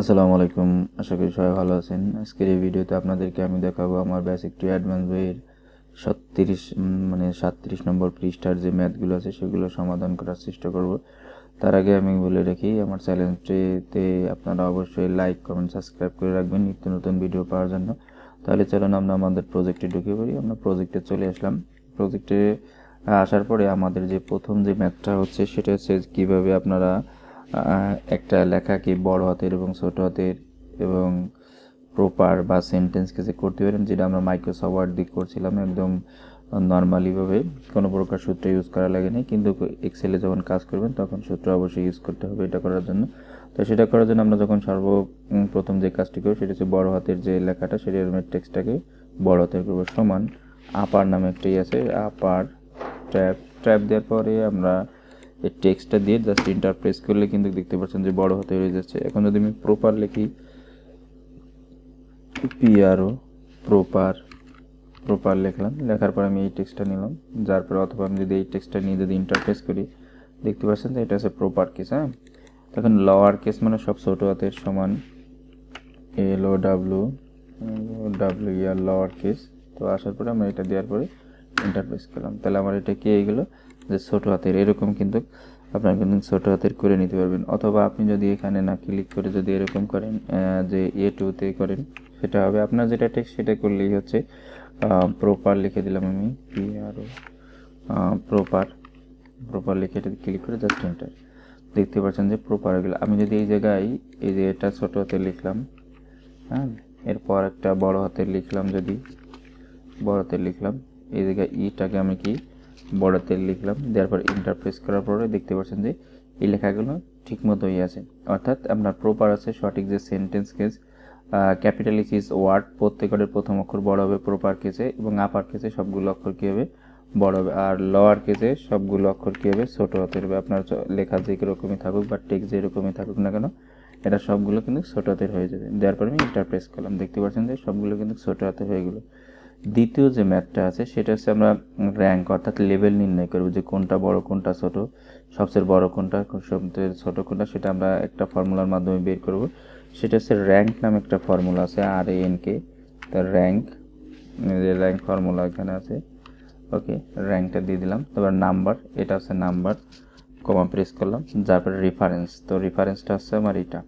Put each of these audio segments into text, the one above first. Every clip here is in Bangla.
আসসালামু আলাইকুম। আশা করি সবাই ভালো আছেন। আজকের এই ভিডিওতে আপনাদেরকে আমি দেখাবো আমার বেসিক টু অ্যাডভান্স বইয়ের সত্তিরিশ মানে সাতত্রিশ নম্বর পৃষ্ঠার যে ম্যাথগুলো আছে সেগুলো সমাধান করার চেষ্টা করব। তার আগে আমি বলে রাখি, আমার চ্যানেলটিতে আপনারা অবশ্যই লাইক কমেন্ট সাবস্ক্রাইব করে রাখবেন নিত্য নতুন ভিডিও পাওয়ার জন্য। তাহলে চলুন আমরা আমাদের প্রজেক্টে ঢুকে পড়ি। আমরা প্রজেক্টে চলে আসলাম। প্রজেক্টে আসার পরে আমাদের যে প্রথম যে ম্যাথটা হচ্ছে সেটা হচ্ছে কীভাবে আপনারা একটা লেখাকে বড় হাতের এবং ছোট হাতের এবং প্রপার বা সেন্টেন্সকে যে করতে পারেন যেটা আমরা মাইক্রোসফট ওয়ার্ড দিয়ে করছিলাম একদম নর্মালিভাবে কোনো প্রকার সূত্র ইউজ করা লাগে না কিন্তু এক্সেলে যখন কাজ করবেন তখন সূত্র অবশ্যই ইউজ করতে হবে এটা করার জন্য। তো সেটা করার জন্য আমরা যখন সর্ব উম, প্রথম যে কাজটি করব সেটা হচ্ছে বড় হাতের যে লেখাটা সেটা সেটার টেক্সটটাকে বড় হাতের করব সমান আপার নামে একটাই আছে আপার ট্র্যাপ ট্র্যাপ দেওয়ার পরে আমরা এই টেক্সটটা দিয়ে জাস্ট ইন্টার প্রেস করলে কিন্তু দেখতে পাচ্ছেন যে বড় হতে হয়ে যাচ্ছে। এখন যদি আমি প্রপার লিখি পিআরও প্রপার প্রপার লিখলাম। লেখার পর আমি এই টেক্সটটা নিলাম। যার পরে অথবা আমি যদি এই টেক্সটটা নিয়ে যদি ইন্টারপ্রেস করি, দেখতে পাচ্ছেন এটা হচ্ছে প্রপার কেস হ্যাঁ? তখন লোয়ার কেস মানে সব ছোটো হাতের সমান। L O W W E R lower case তো আসার পরে আমরা এটা দেওয়ার পরে ইন্টারপ্রেস করলাম। তাহলে আমার এটা কি হয়ে গেলো? যে ছোটো হাতের, এরকম কিন্তু আপনার কিন্তু ছোটো হাতের করে নিতে পারবেন। অথবা আপনি যদি এখানে না ক্লিক করে যদি এরকম করেন যে এ টুতে করেন, সেটা হবে আপনার যেটা টেক্সট সেটা করলেই হচ্ছে প্রপার লিখে দিলাম আমি পি আর প্রপার প্রপার লিখে এটা ক্লিক করে জাস্ট এন্টার দেখতে পাচ্ছেন যে প্রপার হয়ে গেলো। আমি যদি এই জায়গায় এই যে এটা ছোটো হাতে লিখলাম হ্যাঁ এরপর একটা বড় হাতের লিখলাম যদি, বড় হাতের লিখলাম, এই জায়গায় ইটাকে আমি কি হাতের লিখলাম, দেওয়ার পর ইন্টারপ্রেস করার পরে দেখতে পাচ্ছেন যে এই লেখাগুলো ঠিক মতোই আছে। অর্থাৎ আপনার প্রপার আছে, সঠিক যে sentence case capitalise word প্রত্যেকের প্রথম অক্ষর বড় হবে প্রপার কেসে এবং আপার কেসে সবগুলো অক্ষর কী হবে? বড় হবে। আর লোয়ার কেসে সবগুলো অক্ষর কী হবে? ছোটো হাতের হবে। আপনার লেখা যে রকমই থাকুক বা টেক্সট যেরকমই থাকুক না কেন, এটা সবগুলো কিন্তু ছোটো হাতের হয়ে যাবে। দেওয়ার পরে আমি ইন্টারপ্রেস করলাম। দেখতে পাচ্ছেন যে সবগুলো কিন্তু ছোটো হাতের হয়ে গেলো। দ্বিতীয় যে ম্যাথটা আছে, সেটা হচ্ছে আমরা র্যাঙ্ক অর্থাৎ লেভেল নির্ণয় করব যে কোনটা বড়, কোনটা ছোট। সবচেয়ে বড় কোনটা, সবচেয়ে ছোট কোনটা, সেটা আমরা একটা ফর্মুলার মাধ্যমে বের করব। সেটা হচ্ছে র্যাঙ্ক নামে একটা ফর্মুলা আছে আর এ এন কে তার র্যাঙ্ক র্যাঙ্ক ফর্মুলা এখানে আছে ওকে র্যাঙ্কটা দিয়ে দিলাম। তারপর নাম্বার এটা হচ্ছে নাম্বার কমা প্রেস করলাম তারপরে রেফারেন্স তো রেফারেন্সটা হচ্ছে আমার এটা।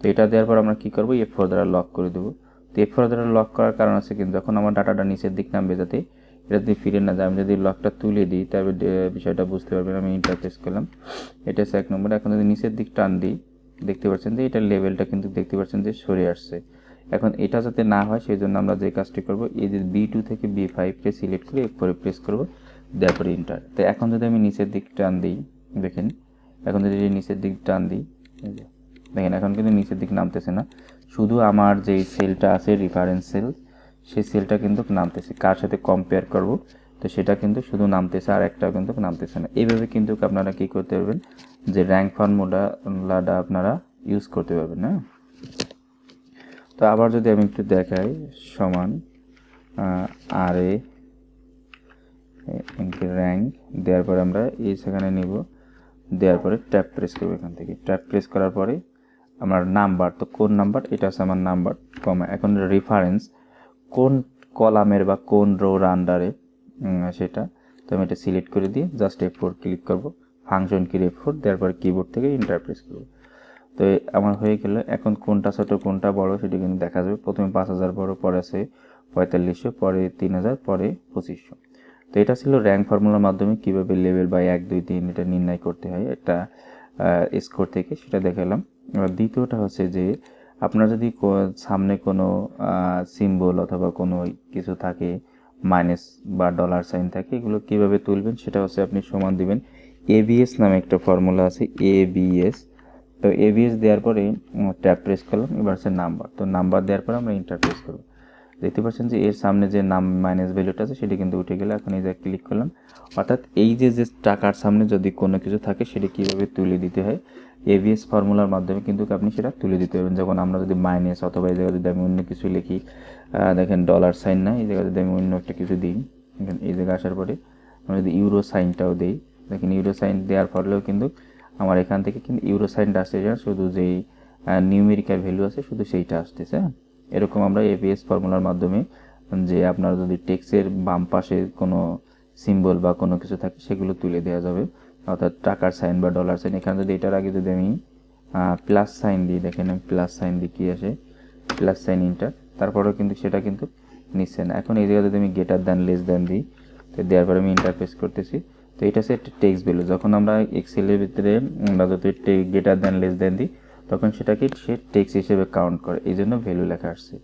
তো এটা দেওয়ার পর আমরা কী করব? এফ ফোর দ্বারা লক করে দেবো। তো এফ ফোর দ্বারা লক করার কারণ আছে কিন্তু। যখন আমার ডাটাটা নিচের দিক নামবে যাতে এটা যদি ফিরে না যায়। আমি যদি লকটা তুলে দিই তবে বিষয়টা বুঝতে পারবেন আমি ইন্টারপ্রেস করলাম। এটা হচ্ছে এক নম্বর এখন যদি নিচের দিক টান দিই, দেখতে পাচ্ছেন যে এটার লেভেলটা কিন্তু দেখতে পাচ্ছেন যে সরে আসছে। এখন এটা যাতে না হয়, সেই জন্য আমরা যে কাজটি করব, এই যে বি টু থেকে বি ফাইভকে সিলেক্ট করে এরপরে প্রেস করব দেওয়ার পরে ইন্টার তো এখন যদি আমি নিচের দিক টান দিই, দেখেন। এখন যদি নিচের দিক টান দিই দেখেন, এখন কিন্তু নিচের দিক নামতেছে না। শুধু আমার যে সেলটা আছে রেফারেন্স সেল সেই সেলটা কিন্তু নামতেছে। কার সাথে কম্পেয়ার করব? তো সেটা কিন্তু শুধু নামতেছে আর একটাও কিন্তু নামতেছে না। এইভাবে কিন্তু আপনারা কি করতে পারবেন? যে র্যাঙ্ক ফর্মুলাটা আপনারা ইউজ করতে পারবেন হ্যাঁ? তো আবার যদি আমি একটু দেখাই, সমান আর এ র্যাঙ্ক দেওয়ার পরে আমরা এই সেখানে নিব। দেওয়ার পরে ট্যাপ প্রেস করব এখান থেকে। ট্যাপ প্রেস করার পরে আমার নাম্বার, তো কোন নাম্বার? এটা হচ্ছে আমার নাম্বার কমা এখন রেফারেন্স কোন কলামের বা কোন রোর আন্ডারে সেটা, তো আমি এটা সিলেক্ট করে দিয়ে জাস্ট এফ ফোর ক্লিক করব। ফাংশন কি এফ ফোর দেওয়ার পরে কিবোর্ড থেকে ইন্টারপ্রেস করব। তো আমার হয়ে গেল। এখন কোনটা ছোট, কোনটা বড়, সেটা কিন্তু দেখা যাবে। প্রথমে পাঁচ হাজার বড়, পরে আছে পঁয়তাল্লিশশো, পরে তিন হাজার, পরে পঁচিশশো। তো এটা ছিল র্যাঙ্ক ফর্মুলার মাধ্যমে কীভাবে লেভেল বা এক, দুই, তিন এটা নির্ণয় করতে হয়। একটা স্কোর থেকে সেটা দেখালাম। দ্বিতীয়টা হচ্ছে যে, আপনার যদি সামনে কোনো সিম্বল অথবা কোনো কিছু থাকে মাইনাস বা ডলার সাইন থাকে, এগুলো কীভাবে তুলবেন সেটা হচ্ছে আপনি সমান দিবেন। এবিএস নামে একটা ফর্মুলা আছে এবিএস তো এবিএস দেওয়ার পরে ট্যাপ প্রেস করলাম, এবার হচ্ছে নাম্বার তো নাম্বার দেওয়ার পরে আমরা ইন্টার প্রেস করব। দেখতে পাচ্ছেন যে, এর সামনে যে নাম মাইনাস ভ্যালুটা আছে, সেটি কিন্তু উঠে গেলে। এখন এই যে ক্লিক করলাম, অর্থাৎ এই যে যে টাকার সামনে যদি কোনো কিছু থাকে, সেটি কীভাবে তুলে দিতে হয়? এভিএস ফর্মুলার মাধ্যমে কিন্তু আপনি সেটা তুলে দিতে পারবেন। যখন আমরা যদি মাইনাস অথবা এই জায়গায় যদি আমি অন্য কিছু লিখি দেখেন ডলার সাইন না এই জায়গায় যদি আমি অন্য একটা কিছু দিই, দেখেন এই জায়গায় আসার পরে আমরা যদি ইউরো সাইনটাও দিই, দেখেন ইউরো সাইন দেওয়ার ফলেও কিন্তু আমার এখান থেকে কিন্তু ইউরো সাইনটা আসছে শুধু যেই নিউমেরিক্যাল ভ্যালু আছে, শুধু সেইটা আসতেছে হ্যাঁ? এরকম আমরা এবিএস ফর্মুলার মাধ্যমে যে আপনার যদি টেক্সের বাম পাশে কোনো সিম্বল বা কোনো কিছু থাকে, সেগুলো তুলে দেওয়া যাবে। অর্থাৎ টাকার সাইন বা ডলার সাইন এখানে যদি এটার আগে যদি আমি প্লাস সাইন দিই, দেখেন আমি প্লাস সাইন দিই কী আসে? প্লাস সাইন ইন্টার তারপরেও কিন্তু সেটা কিন্তু নিচ্ছে না। এখন এই জায়গায় যদি আমি গেটার দেন লেস দেন দিই, তো দেওয়ার পরে আমি ইন্টারফেস করতেছি। তো এটা হচ্ছে একটা টেক্সট ভ্যালু যখন আমরা এক্সেলের ভিতরে আমরা যদি গেটার দেন লেস দেন দিই, তখন সেটাকে সে টেক্সট হিসেবে কাউন্ট করে। এই জন্য ভ্যালু লেখা আসছে।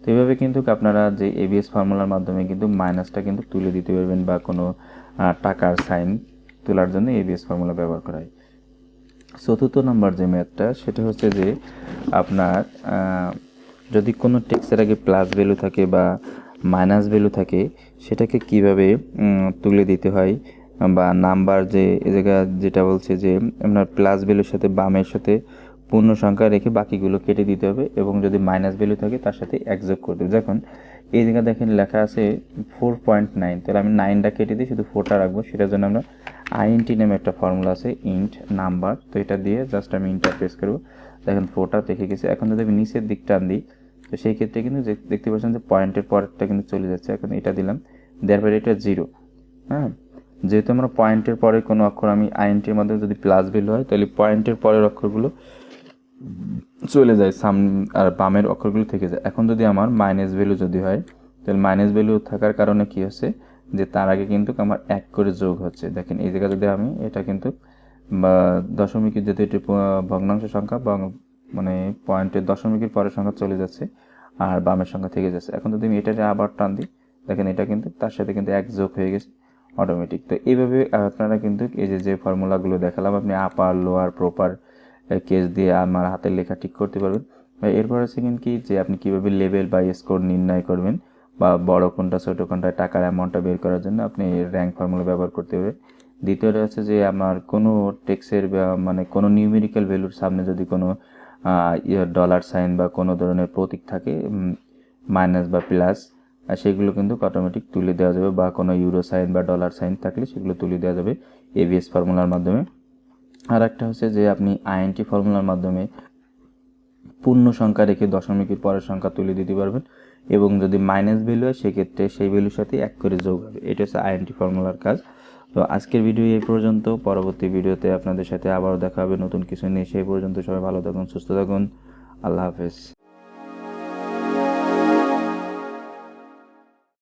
তো এইভাবে কিন্তু আপনারা যে এবিএস ফর্মুলার মাধ্যমে কিন্তু মাইনাসটা কিন্তু তুলে দিতে পারবেন বা কোনো টাকার সাইন তোলার জন্য এবিএস ফর্মুলা ব্যবহার করা হয়। চতুর্থ নম্বর যে ম্যাথটা সেটা হচ্ছে যে আপনার যদি কোনো টেক্সের আগে প্লাস ভ্যালু থাকে বা মাইনাস ভ্যালু থাকে, সেটাকে কীভাবে তুলে দিতে হয় বা নাম্বার যে, এ জায়গা যেটা বলছে যে, আপনার প্লাস ভ্যালুর সাথে বামের সাথে পূর্ণ সংখ্যা রেখে বাকিগুলো কেটে দিতে হবে এবং যদি মাইনাস ভ্যালু থাকে, তার সাথে এক যোগ করতে হবে যখন এই জায়গা দেখেন লেখা আছে ফোর পয়েন্ট নাইন তাহলে আমি নাইনটা কেটে দিই, শুধু ফোরটা রাখব। সেটার জন্য আমরা আইএনটি নামে একটা ফর্মুলা আছে ইন্ট নাম্বার তো এটা দিয়ে জাস্ট আমি ইন্টারপ্রেস করব। দেখেন ফোরটা দেখে গেছে। এখন যদি আমি নিচের দিকটা আন দিই তো সেই ক্ষেত্রে কিন্তু দেখতে পাচ্ছেন যে পয়েন্টের পরেরটা কিন্তু চলে যাচ্ছে। এখন এটা দিলাম। দেওয়ার এটা জিরো হ্যাঁ? যেহেতু আমরা পয়েন্টের পরে কোনো অক্ষর আমি আইএনটির মাধ্যমে যদি প্লাস ভ্যালু হয়, তাহলে পয়েন্টের পরের অক্ষরগুলো চলে যায় সাম আর বামের অক্ষরগুলো থেকে যায়। এখন যদি আমার মাইনাস ভ্যালু যদি হয়, তাহলে মাইনাস ভ্যালু থাকার কারণে কি হচ্ছে? যে তার আগে কিন্তু আমার এক করে যোগ হচ্ছে। দেখেন, এই জায়গায় যদি আমি, এটা কিন্তু দশমিকের যদি এটি ভগ্নাংশ সংখ্যা, বা মানে পয়েন্টের দশমিকের পরের সংখ্যা চলে যাচ্ছে আর বামের সংখ্যা থেকে যাচ্ছে। এখন যদি আমি এটাতে আবার টান দিই, দেখেন এটা কিন্তু, তার সাথে কিন্তু এক যোগ হয়ে গেছে অটোমেটিক তো এইভাবে আপনারা কিন্তু এই যে যে ফর্মুলাগুলো দেখালাম, আপনি আপার লোয়ার প্রপার কেস দিয়ে আমার হাতের লেখা ঠিক করতে পারবেন। এরপর আছে কিন্তু কি যে আপনি কীভাবে লেভেল বা স্কোর নির্ণয় করবেন বা বড় কোনটা, ছোটো কোনটা, টাকার অ্যামাউন্টটা বের করার জন্য আপনি র্যাঙ্ক ফর্মুলা ব্যবহার করতে হবে। দ্বিতীয়টা হচ্ছে যে আমার কোনো টেক্সের মানে কোনো নিউমেরিক্যাল ভ্যালুর সামনে যদি কোনো ডলার সাইন বা কোনো ধরনের প্রতীক থাকে মাইনাস বা প্লাস সেগুলো কিন্তু অটোমেটিক তুলে দেওয়া যাবে বা কোনো ইউরো সাইন বা ডলার সাইন থাকলে সেগুলো তুলে দেওয়া যাবে এভিএস ফর্মুলার মাধ্যমে। আর একটা হচ্ছে যে আপনি আইএনটি ফর্মুলার মাধ্যমে পূর্ণ সংখ্যা রেখে দশমিকের পরের সংখ্যা তুলে দিতে পারবেন এবং যদি মাইনাস ভ্যালু হয়, সেক্ষেত্রে সেই ভ্যালুর সাথে এক করে যোগ হবে। এটা হচ্ছে আইএনটি ফর্মুলার কাজ। তো আজকের ভিডিও এই পর্যন্ত। পরবর্তী ভিডিওতে আপনাদের সাথে আবারও দেখা হবে নতুন কিছু নিয়ে। সেই পর্যন্ত সবাই ভালো থাকুন, সুস্থ থাকুন। আল্লাহ হাফেজ।